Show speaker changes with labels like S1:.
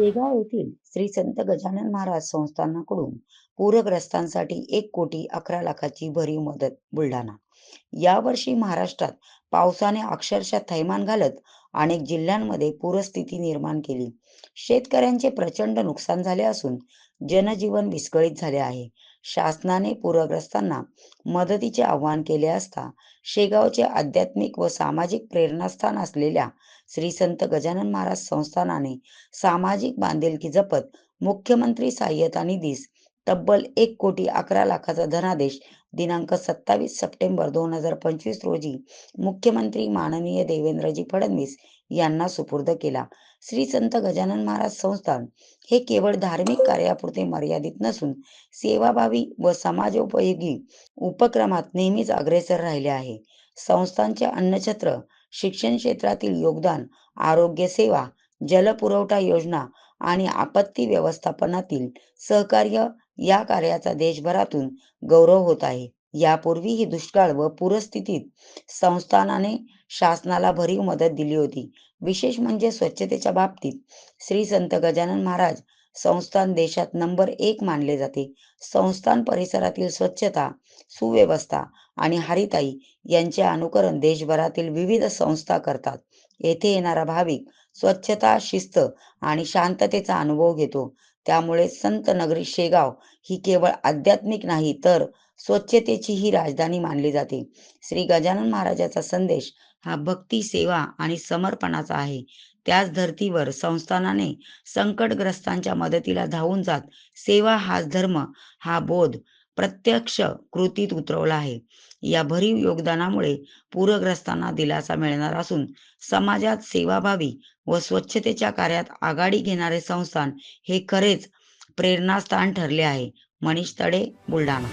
S1: शेगाव येथील श्री संत गजानन महाराज संस्थानाकडून पूरग्रस्तांसाठी एक कोटी अकरा लाखाची भरीव मदत बुलढाणा. यावर्षी महाराष्ट्रात पावसाने अक्षरशः थैमान घालत अनेक जिल्ह्यांमध्ये पूरस्थिती निर्माण केली. शेतकऱ्यांचे प्रचंड नुकसान झाले असून जनजीवन विस्कळीत झाले आहे. शासनाने पूरग्रस्तांना मदतीचे आवाहन केले असता शेगावचे आध्यात्मिक व सामाजिक प्रेरणास्थान असलेल्या श्री संत गजानन महाराज संस्थानाने सामाजिक बांधिलकी जपत मुख्यमंत्री सहाय्यता निधीस तब्बल एक कोटी अकरा लाखाचा धनादेश. दिनांक सत्तावीस सप्टेंबर दोन हजार पंचवीस रोजी मुख्यमंत्री माननीय देवेंद्रजी फडणवीस यांना सुपूर्द केला. श्री संत गजानन महाराज संस्थान हे केवळ धार्मिक कार्यापुरते मर्यादित नसून सेवाभावी व समाजोपयोगी उपक्रमात नेहमीच अग्रेसर राहिले आहे. संस्थांचे अन्नछत्र शिक्षण क्षेत्रातील योगदान आरोग्य सेवा जलपुरवठा योजना आणि आपत्ती व्यवस्थापनातील सहकार्य या कार्याचा देशभरातून गौरव होत आहे. यापूर्वीही दुष्काळ व पूरस्थितीत संस्थानाने शासनाला भरीव मदत दिली होती. विशेष म्हणजे स्वच्छतेच्या बाबतीत श्री संत गजानन महाराज संस्थान देशात नंबर एक मानले जाते. संस्थान परिसरातील स्वच्छता सुव्यवस्था आणि हरिताई यांचे अनुकरण देशभरातील विविध संस्था करतात. येथे येणारा भाविक स्वच्छता शिस्त आणि शांततेचा अनुभव घेतो. त्यामुळे संत नगरी शेगाव ही केवळ आध्यात्मिक नाही तर स्वच्छतेची ही राजधानी मानली जाते. श्री गजानन महाराजाचा संदेश हा भक्ती सेवा आणि समर्पणाचा आहे. त्याच धर्तीवर संस्थानाने संकटग्रस्तांच्या मदतीला धावून जात सेवा हाच धर्म हा बोध प्रत्यक्ष कृतीत उतरवला आहे. या भरीव योगदानामुळे पूरग्रस्तांना दिलासा मिळणार असून समाजात सेवाभावी व स्वच्छतेच्या कार्यात आघाडी घेणारे संस्थान हे खरेच प्रेरणास्थान ठरले आहे. मनीष तडे बुलढाणा.